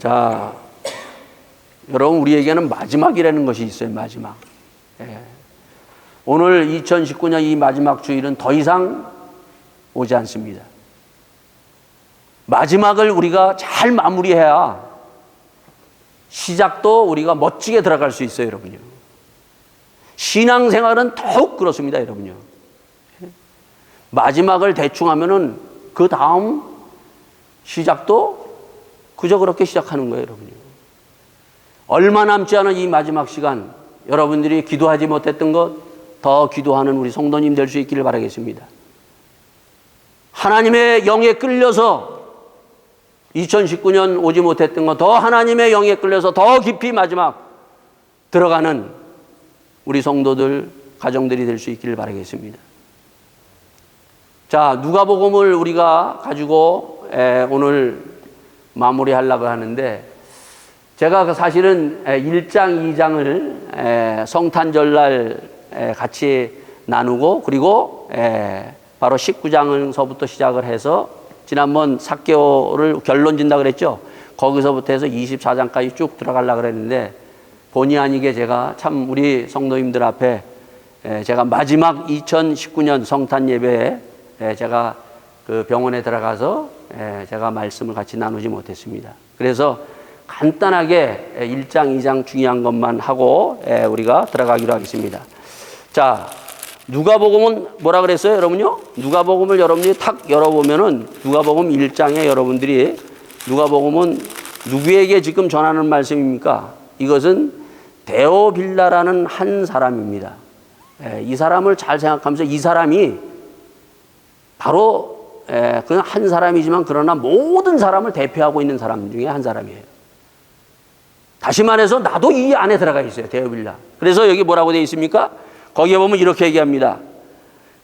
자, 여러분 우리에게는 마지막이라는 것이 있어요. 마지막. 예. 오늘 2019년 이 마지막 주일은 더 이상 오지 않습니다. 마지막을 우리가 잘 마무리해야 시작도 우리가 멋지게 들어갈 수 있어요, 여러분요. 신앙생활은 더욱 그렇습니다, 여러분요. 마지막을 대충 하면은 그 다음 시작도 그저 그렇게 시작하는 거예요, 여러분요. 얼마 남지 않은 이 마지막 시간, 여러분들이 기도하지 못했던 것 더 기도하는 우리 성도님 될 수 있기를 바라겠습니다. 하나님의 영에 끌려서 2019년 오지 못했던 것 더 하나님의 영에 끌려서 더 깊이 마지막 들어가는 우리 성도들 가정들이 될 수 있기를 바라겠습니다. 자, 누가복음을 우리가 가지고 에, 오늘 마무리하려고 하는데 제가 그 사실은 1장, 2장을 성탄절날 같이 나누고 그리고 바로 19장서부터 시작을 해서 지난번 사개오를 결론 진다 그랬죠. 거기서부터 해서 24장까지 쭉 들어가려고 그랬는데 본의 아니게 제가 참 우리 성도님들 앞에 제가 마지막 2019년 성탄 예배에 제가 그 병원에 들어가서 제가 말씀을 같이 나누지 못했습니다. 그래서 간단하게 1장, 2장 중요한 것만 하고 우리가 들어가기로 하겠습니다. 자, 누가복음은 뭐라 그랬어요, 여러분요? 누가복음을 여러분들이 탁 열어보면은 누가복음 1장에 여러분들이 누가복음은 누구에게 지금 전하는 말씀입니까? 이것은 데오빌라라는 한 사람입니다. 이 사람을 잘 생각하면서 이 사람이 바로 그냥 한 사람이지만 그러나 모든 사람을 대표하고 있는 사람 중에 한 사람이에요. 다시 말해서 나도 이 안에 들어가 있어요. 데오빌라. 그래서 여기 뭐라고 되어 있습니까? 거기에 보면 이렇게 얘기합니다.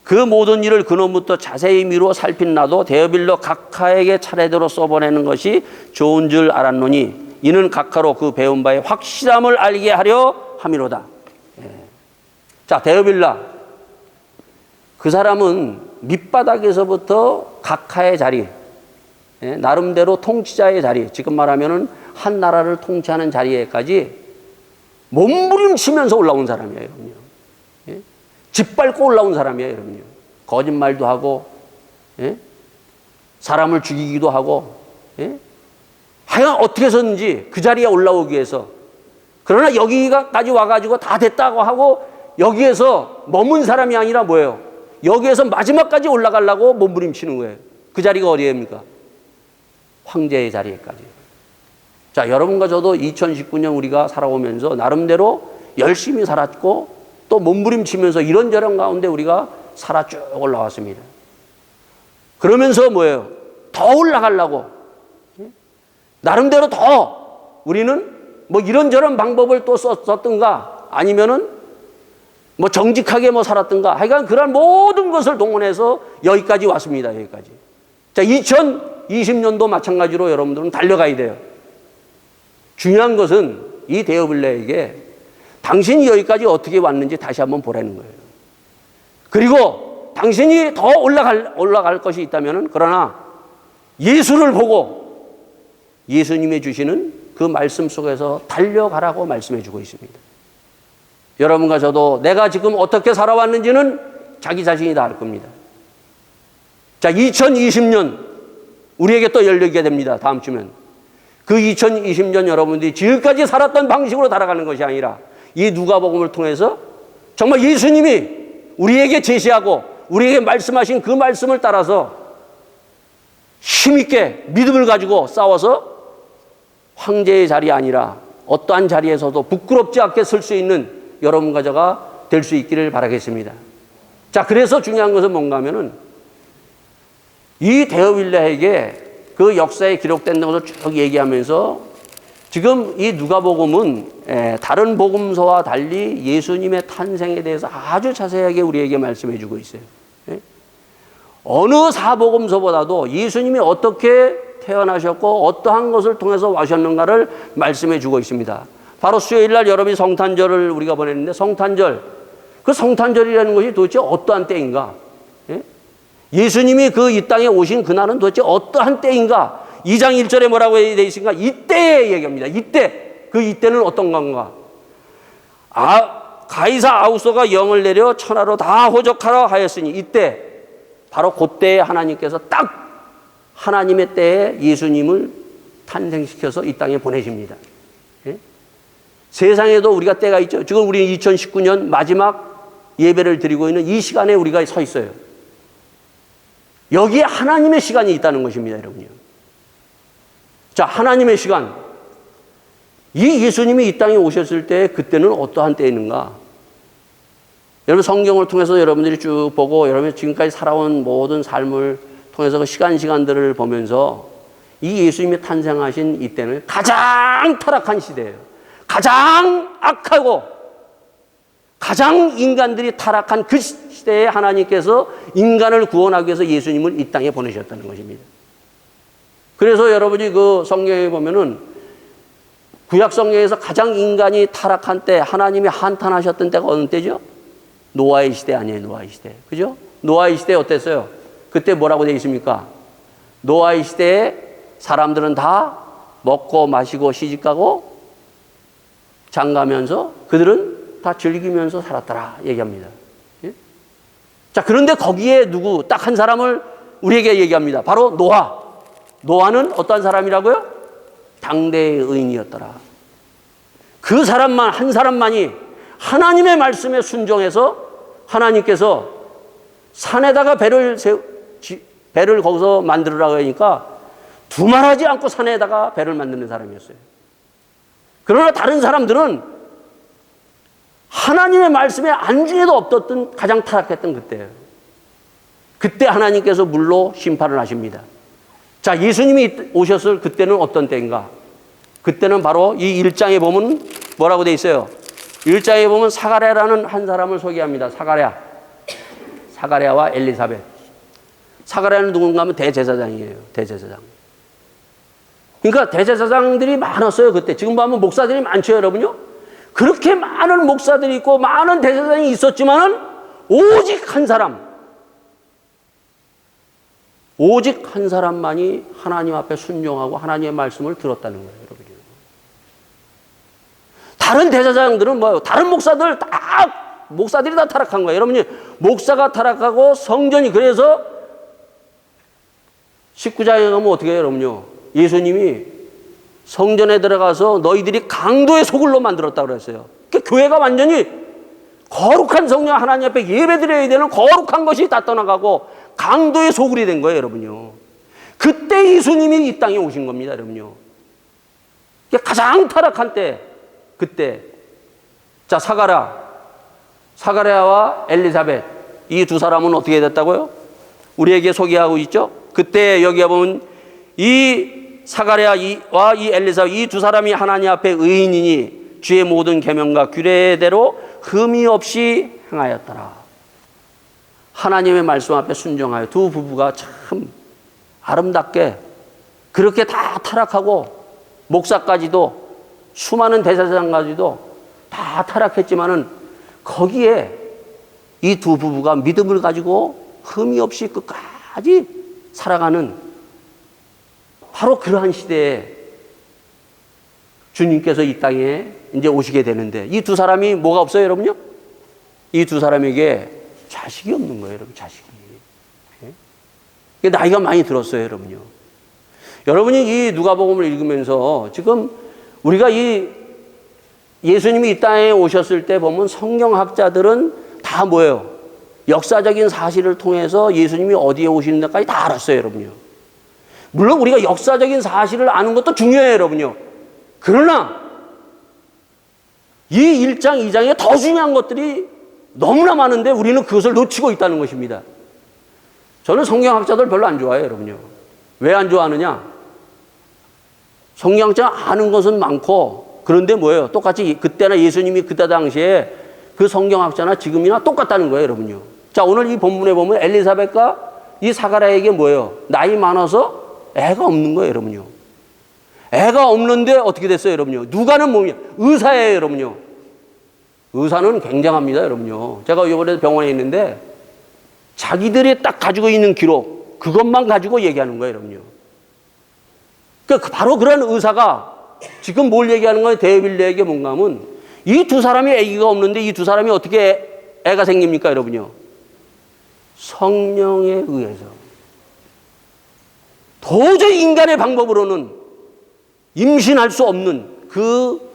그 모든 일을 그놈부터 자세히 미루어 살핀 나도 데어빌로 각하에게 차례대로 써보내는 것이 좋은 줄 알았노니 이는 각하로 그 배운 바의 확실함을 알게 하려 함이로다. 예. 자, 데어빌라. 그 사람은 밑바닥에서부터 각하의 자리, 예, 나름대로 통치자의 자리, 지금 말하면은 한 나라를 통치하는 자리에까지 몸부림치면서 올라온 사람이에요. 짓밟고 올라온 사람이에요, 여러분요. 거짓말도 하고, 예? 사람을 죽이기도 하고, 예? 하여간 어떻게 섰는지 그 자리에 올라오기 위해서. 그러나 여기까지 와가지고 다 됐다고 하고 여기에서 머문 사람이 아니라 뭐예요? 여기에서 마지막까지 올라가려고 몸부림치는 거예요. 그 자리가 어디입니까? 황제의 자리에까지. 자, 여러분과 저도 2019년 우리가 살아오면서 나름대로 열심히 살았고 또 몸부림치면서 이런저런 가운데 우리가 살아 쭉 올라왔습니다. 그러면서 뭐예요? 더 올라가려고. 나름대로 더 우리는 뭐 이런저런 방법을 또 썼든가 아니면은 뭐 정직하게 뭐 살았든가 하여간 그런 모든 것을 동원해서 여기까지 왔습니다. 여기까지. 자, 2020년도 마찬가지로 여러분들은 달려가야 돼요. 중요한 것은 이 데어블레에게 당신이 여기까지 어떻게 왔는지 다시 한번 보라는 거예요. 그리고 당신이 더 올라갈, 올라갈 것이 있다면 그러나 예수를 보고 예수님이 주시는 그 말씀 속에서 달려가라고 말씀해 주고 있습니다. 여러분과 저도 내가 지금 어떻게 살아왔는지는 자기 자신이 다 알 겁니다. 자, 2020년 우리에게 또 열리게 됩니다. 다음 주면. 그 2020년 여러분들이 지금까지 살았던 방식으로 살아가는 것이 아니라 이 누가복음을 통해서 정말 예수님이 우리에게 제시하고 우리에게 말씀하신 그 말씀을 따라서 힘있게 믿음을 가지고 싸워서 황제의 자리 아니라 어떠한 자리에서도 부끄럽지 않게 설 수 있는 여러분과 저가 될 수 있기를 바라겠습니다. 자, 그래서 중요한 것은 뭔가 하면은 이 데어윌라에게 그 역사에 기록된 것을 쭉 얘기하면서 지금 이 누가복음은 예, 다른 복음서와 달리 예수님의 탄생에 대해서 아주 자세하게 우리에게 말씀해 주고 있어요. 예? 어느 사복음서보다도 예수님이 어떻게 태어나셨고 어떠한 것을 통해서 와셨는가를 말씀해 주고 있습니다. 바로 수요일 날 여러분이 성탄절을 우리가 보냈는데 성탄절 그 성탄절이라는 것이 도대체 어떠한 때인가? 예? 수님이 그 이 땅에 오신 그날은 도대체 어떠한 때인가? 2장 1절에 뭐라고 되어 있습니까? 이때의 얘기합니다. 이때. 그 이때는 어떤 건가? 아, 가이사 아우소가 영을 내려 천하로 다 호적하라 하였으니 이때 바로 그때에 하나님께서 딱 하나님의 때에 예수님을 탄생시켜서 이 땅에 보내십니다. 예? 세상에도 우리가 때가 있죠. 지금 우리 2019년 마지막 예배를 드리고 있는 이 시간에 우리가 서 있어요. 여기에 하나님의 시간이 있다는 것입니다, 여러분요. 자, 하나님의 시간. 이 예수님이 이 땅에 오셨을 때 그때는 어떠한 때였는가? 여러분 성경을 통해서 여러분들이 쭉 보고 여러분 지금까지 살아온 모든 삶을 통해서 그 시간 시간들을 보면서 이 예수님이 탄생하신 이때는 가장 타락한 시대예요. 가장 악하고 가장 인간들이 타락한 그 시대에 하나님께서 인간을 구원하기 위해서 예수님을 이 땅에 보내셨다는 것입니다. 그래서 여러분이 그 성경에 보면은 구약 성경에서 가장 인간이 타락한 때 하나님이 한탄하셨던 때가 어느 때죠? 노아의 시대 아니에요, 노아의 시대. 그죠? 노아의 시대 어땠어요? 그때 뭐라고 되어 있습니까? 노아의 시대에 사람들은 다 먹고 마시고 시집가고 장가면서 그들은 다 즐기면서 살았더라 얘기합니다. 예? 자, 그런데 거기에 누구 딱 한 사람을 우리에게 얘기합니다. 바로 노아. 노아는 어떤 사람이라고요? 당대의 의인이었더라. 그 사람만, 한 사람만이 하나님의 말씀에 순종해서 하나님께서 산에다가 배를 세, 지, 배를 거기서 만들으라고 하니까 두말하지 않고 산에다가 배를 만드는 사람이었어요. 그러나 다른 사람들은 하나님의 말씀에 안중에도 없었던 가장 타락했던 그때예요. 그때 하나님께서 물로 심판을 하십니다. 자, 예수님이 오셨을 그때는 어떤 때인가? 그때는 바로 이 1장에 보면 뭐라고 돼 있어요? 1장에 보면 사가랴라는 한 사람을 소개합니다. 사가랴. 사가랴와 엘리사벳. 사가랴는 누군가 하면 대제사장이에요. 대제사장. 그러니까 대제사장들이 많았어요. 그때. 지금 보면 목사들이 많죠, 여러분요? 그렇게 많은 목사들이 있고 많은 대제사장이 있었지만은 오직 한 사람. 오직 한 사람만이 하나님 앞에 순종하고 하나님의 말씀을 들었다는 거예요, 여러분. 다른 대제사장들은 뭐예요? 다른 목사들 다 목사들이 다 타락한 거예요. 여러분이 목사가 타락하고 성전이 그래서 19장에 가면 어떻게 해요, 여러분요? 예수님이 성전에 들어가서 너희들이 강도의 소굴로 만들었다고 그랬어요. 그러니까 교회가 완전히 거룩한 성령 하나님 앞에 예배드려야 되는 거룩한 것이 다 떠나가고 강도의 소굴이 된 거예요, 여러분요. 그때 예수님이 이 땅에 오신 겁니다, 여러분요. 가장 타락한 때, 그때. 자, 사가랴. 사가랴와 엘리사벳. 이 두 사람은 어떻게 됐다고요? 우리에게 소개하고 있죠? 그때 여기에 보면 이 사가랴와 이 엘리사벳 이두 사람이 하나님 앞에 의인이니 주의 모든 계명과 규례대로 흠이 없이 행하였더라. 하나님의 말씀 앞에 순종하여 두 부부가 참 아름답게 그렇게 다 타락하고 목사까지도 수많은 대사장까지도 다 타락했지만은 거기에 이 두 부부가 믿음을 가지고 흠이 없이 끝까지 살아가는 바로 그러한 시대에 주님께서 이 땅에 이제 오시게 되는데 이 두 사람이 뭐가 없어요, 여러분요? 이 두 사람에게 자식이 없는 거예요, 여러분, 자식이. 예? 나이가 많이 들었어요, 여러분요. 여러분이 이 누가복음을 읽으면서 지금 우리가 이 예수님이 이 땅에 오셨을 때 보면 성경학자들은 다 뭐예요? 역사적인 사실을 통해서 예수님이 어디에 오시는 데까지 다 알았어요, 여러분요. 물론 우리가 역사적인 사실을 아는 것도 중요해요, 여러분요. 그러나 이 1장, 2장에 더 중요한 것들이 너무나 많은데 우리는 그것을 놓치고 있다는 것입니다. 저는 성경학자들 별로 안 좋아해요, 여러분요. 왜 안 좋아하느냐? 성경학자 아는 것은 많고 그런데 뭐예요? 똑같이 그때나 예수님이 그때 당시에 그 성경학자나 지금이나 똑같다는 거예요, 여러분요. 자, 오늘 이 본문에 보면 엘리사벳과 이 사가랴에게 뭐예요? 나이 많아서 애가 없는 거예요, 여러분요. 애가 없는데 어떻게 됐어요, 여러분요? 누가는 뭐냐? 의사예요, 여러분요. 의사는 굉장합니다, 여러분요. 제가 이번에 병원에 있는데 자기들이 딱 가지고 있는 기록, 그것만 가지고 얘기하는 거예요, 여러분요. 그러니까 바로 그런 의사가 지금 뭘 얘기하는 거예요? 데빌레에게 뭔가 하면 이 두 사람이 아기가 없는데 이 두 사람이 어떻게 애가 생깁니까, 여러분요? 성령에 의해서. 도저히 인간의 방법으로는 임신할 수 없는 그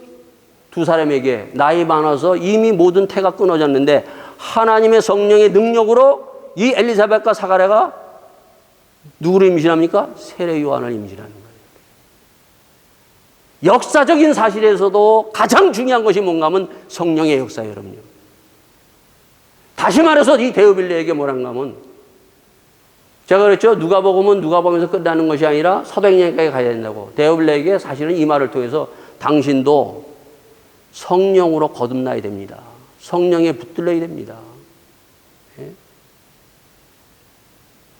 두 사람에게 나이 많아서 이미 모든 태가 끊어졌는데 하나님의 성령의 능력으로 이 엘리사벳과 사가랴가 누구를 임신합니까? 세례 요한을 임신하는 거예요. 역사적인 사실에서도 가장 중요한 것이 뭔가 하면 성령의 역사예요, 여러분요. 다시 말해서 이 데오빌레에게 뭐란가 하면 제가 그랬죠. 누가 보면 누가 보면서 끝나는 것이 아니라 사도행전까지 가야 된다고. 데오빌레에게 사실은 이 말을 통해서 당신도 성령으로 거듭나야 됩니다. 성령에 붙들려야 됩니다. 예?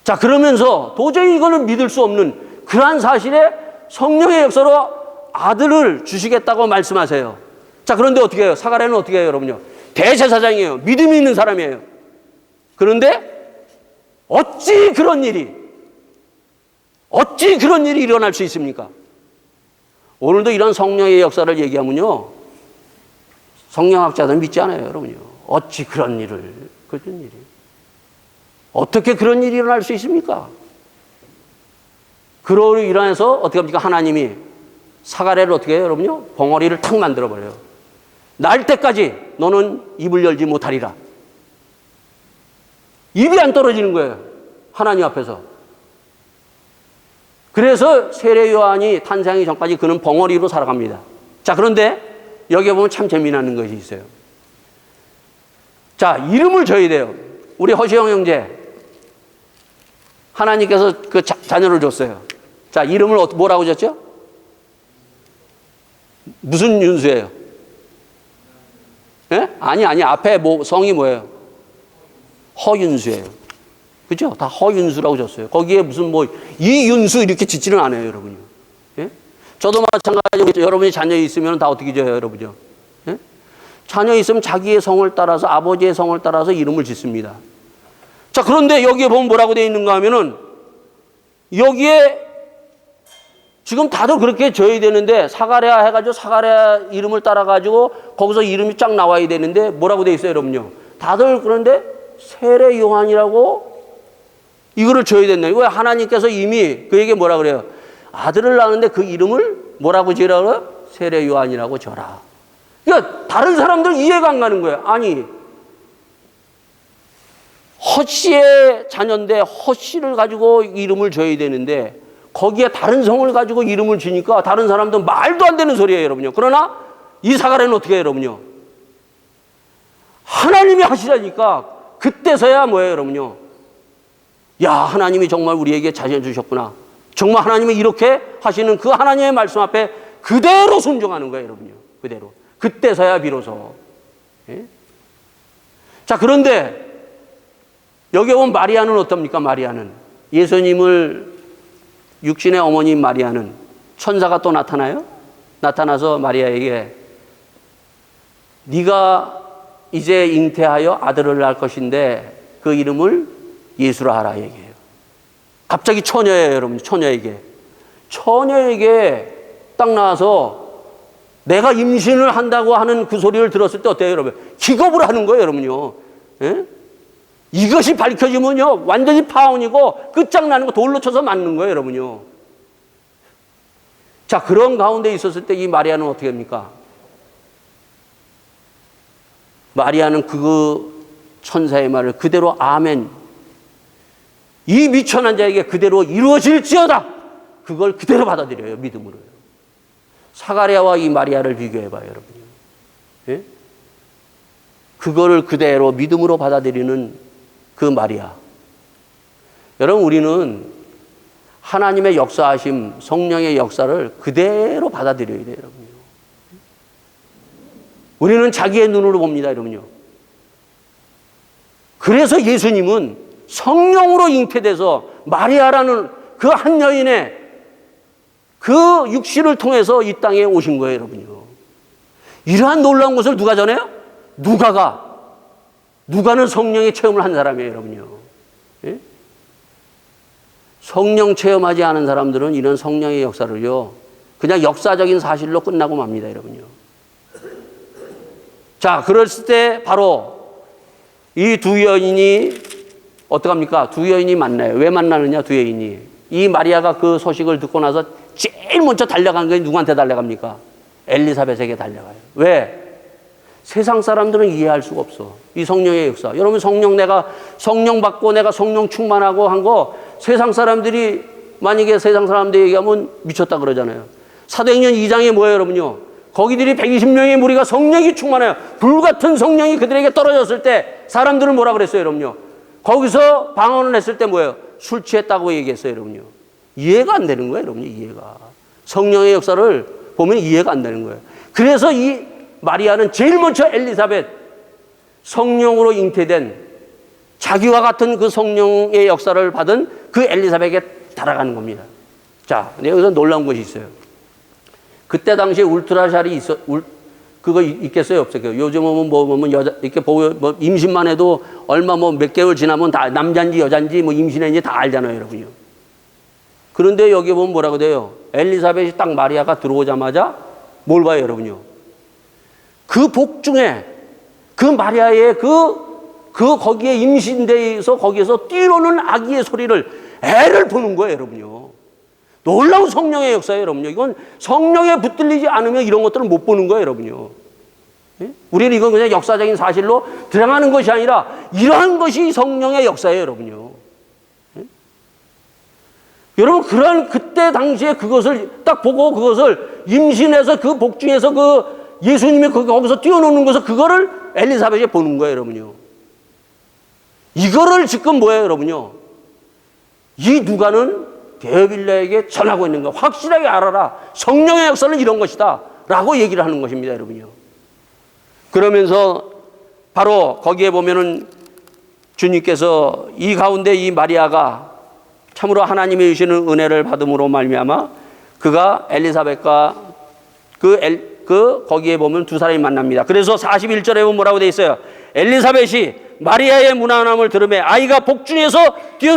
자, 그러면서 도저히 이거를 믿을 수 없는 그러한 사실에 성령의 역사로 아들을 주시겠다고 말씀하세요. 자, 그런데 어떻게 해요? 사가랴는 어떻게 해요, 여러분요? 대제사장이에요. 믿음이 있는 사람이에요. 그런데 어찌 그런 일이, 어찌 그런 일이 일어날 수 있습니까? 오늘도 이런 성령의 역사를 얘기하면요. 성령학자들은 믿지 않아요, 여러분요. 어찌 그런 일을, 그런 일이. 어떻게 그런 일이 일어날 수 있습니까? 그러로 일어나서 어떻게 합니까? 하나님이 사가래를 어떻게 해요, 여러분요? 벙어리를 탁 만들어버려요. 날 때까지 너는 입을 열지 못하리라. 입이 안 떨어지는 거예요. 하나님 앞에서. 그래서 세례 요한이 탄생하기 전까지 그는 벙어리로 살아갑니다. 자, 그런데 여기에 보면 참 재미나는 것이 있어요. 자, 이름을 줘야 돼요. 우리 허시영 형제. 하나님께서 그 자, 자녀를 줬어요. 자, 이름을 어- 뭐라고 줬죠? 무슨 윤수예요? 예? 아니, 아니, 앞에 뭐, 성이 뭐예요? 허윤수예요. 그죠? 다 허윤수라고 줬어요. 거기에 무슨 뭐, 이윤수 이렇게 짓지는 않아요, 여러분요. 예? 저도 마찬가지로 여러분이 자녀 있으면 다 어떻게 줘요, 여러분요? 예? 자녀 있으면 자기의 성을 따라서, 아버지의 성을 따라서 이름을 짓습니다. 자, 그런데 여기에 보면 뭐라고 되어 있는가 하면은, 여기에 지금 다들 그렇게 줘야 되는데 사가랴 해가지고 사가랴 이름을 따라가지고 거기서 이름이 쫙 나와야 되는데 뭐라고 돼 있어요, 여러분요? 다들 그런데 세례 요한이라고 이거를 줘야 된다. 왜 하나님께서 이미 그에게 뭐라 그래요? 아들을 낳는데 그 이름을 뭐라고 지으라고 그래요? 세례 요한이라고 줘라. 그러니까 다른 사람들 이해가 안 가는 거예요. 아니 허씨의 자녀인데 허씨를 가지고 이름을 줘야 되는데 거기에 다른 성을 가지고 이름을 지니까 다른 사람들은 말도 안 되는 소리예요, 여러분요. 그러나 이 사가랴는 어떻게 해요, 여러분요? 하나님이 하시라니까 그때서야 뭐예요, 여러분요? 야, 하나님이 정말 우리에게 자신 주셨구나. 정말 하나님이 이렇게 하시는 그 하나님의 말씀 앞에 그대로 순종하는 거예요, 여러분요. 그대로. 그때서야 비로소. 예? 자, 그런데 여기 온 마리아는 어떻습니까? 마리아는 예수님을 육신의 어머니 마리아는 천사가 또 나타나요? 나타나서 마리아에게 네가 이제 잉태하여 아들을 낳을 것인데 그 이름을 예수라 하라 얘기해요. 갑자기 처녀예요, 여러분. 처녀에게. 처녀에게 딱 나와서 내가 임신을 한다고 하는 그 소리를 들었을 때 어때요, 여러분? 기겁을 하는 거예요, 여러분요. 예? 이것이 밝혀지면요, 완전히 파혼이고 끝장나는 거 돌로 쳐서 맞는 거예요, 여러분요. 자, 그런 가운데 있었을 때 이 마리아는 어떻게 합니까? 마리아는 그 천사의 말을 그대로 아멘. 이 미천한 자에게 그대로 이루어질지어다. 그걸 그대로 받아들여요, 믿음으로요. 사가랴와 이 마리아를 비교해봐요, 여러분요. 예? 그거를 그대로 믿음으로 받아들이는 그 마리아. 여러분, 우리는 하나님의 역사하심, 성령의 역사를 그대로 받아들여야 돼요, 여러분요. 우리는 자기의 눈으로 봅니다, 여러분요. 그래서 예수님은 성령으로 잉태돼서 마리아라는 그 한 여인의 그 육신을 통해서 이 땅에 오신 거예요, 여러분요. 이러한 놀라운 것을 누가 전해요? 누가가. 누가는 성령의 체험을 한 사람이에요, 여러분요. 예? 성령 체험하지 않은 사람들은 이런 성령의 역사를요, 그냥 역사적인 사실로 끝나고 맙니다, 여러분요. 자, 그랬을 때 바로 이 두 여인이 어떡합니까? 두 여인이 만나요. 왜 만나느냐, 두 여인이. 이 마리아가 그 소식을 듣고 나서 제일 먼저 달려간 게 누구한테 달려갑니까? 엘리사벳에게 달려가요. 왜? 세상 사람들은 이해할 수가 없어. 이 성령의 역사. 여러분 성령 내가 성령 받고 내가 성령 충만하고 한 거 세상 사람들이 만약에 세상 사람들 얘기하면 미쳤다 그러잖아요. 사도행전 2장에 뭐예요, 여러분요? 거기들이 120명의 무리가 성령이 충만해요. 불같은 성령이 그들에게 떨어졌을 때 사람들은 뭐라 그랬어요, 여러분요? 거기서 방언을 했을 때 뭐예요? 술 취했다고 얘기했어요, 여러분요. 이해가 안 되는 거예요, 여러분요, 이해가. 성령의 역사를 보면 이해가 안 되는 거예요. 그래서 이 마리아는 제일 먼저 엘리사벳 성령으로 잉태된 자기와 같은 그 성령의 역사를 받은 그 엘리사벳에게 달아가는 겁니다. 자, 여기서 놀라운 것이 있어요. 그때 당시에 울트라샬이 있어, 울, 그거 있- 있겠어요? 없어요? 요즘은 뭐, 뭐, 뭐 여자, 이렇게 보고, 뭐, 임신만 해도 얼마 뭐 몇 개월 지나면 다 남자인지 여자인지 뭐 임신했는지 다 알잖아요, 여러분요. 그런데 여기 보면 뭐라고 돼요? 엘리사벳이 딱 마리아가 들어오자마자 뭘 봐요, 여러분요? 그 복중에 그 마리아의 그, 그 거기에 임신돼서 거기에서 뛰노는 아기의 소리를 애를 보는 거예요, 여러분요. 놀라운 성령의 역사예요, 여러분요. 이건 성령에 붙들리지 않으면 이런 것들을 못 보는 거예요, 여러분요. 예? 우리는 이건 그냥 역사적인 사실로 들어가는 것이 아니라 이러한 것이 성령의 역사예요, 여러분요. 예? 여러분, 그런 그때 당시에 그것을 딱 보고 그것을 임신해서 그 복중에서 그 예수님이 그- 거기서 뛰어노는 것을 그거를 엘리사벳이 보는 거예요, 여러분요. 이거를 지금 뭐예요, 여러분요? 이 누가는 데어빌라에게 전하고 있는 거 확실하게 알아라. 성령의 역사는 이런 것이다. 라고 얘기를 하는 것입니다, 여러분요. 그러면서 바로 거기에 보면은 주님께서 이 가운데 이 마리아가 참으로 하나님이 주시는 은혜를 받음으로 말미암아 그가 엘리사벳과 그, 엘, 그 거기에 보면 두 사람이 만납니다. 그래서 41절에 보면 뭐라고 돼 있어요? 엘리사벳이 마리아의 무난함을 들음에 아이가 복중에서 뛰어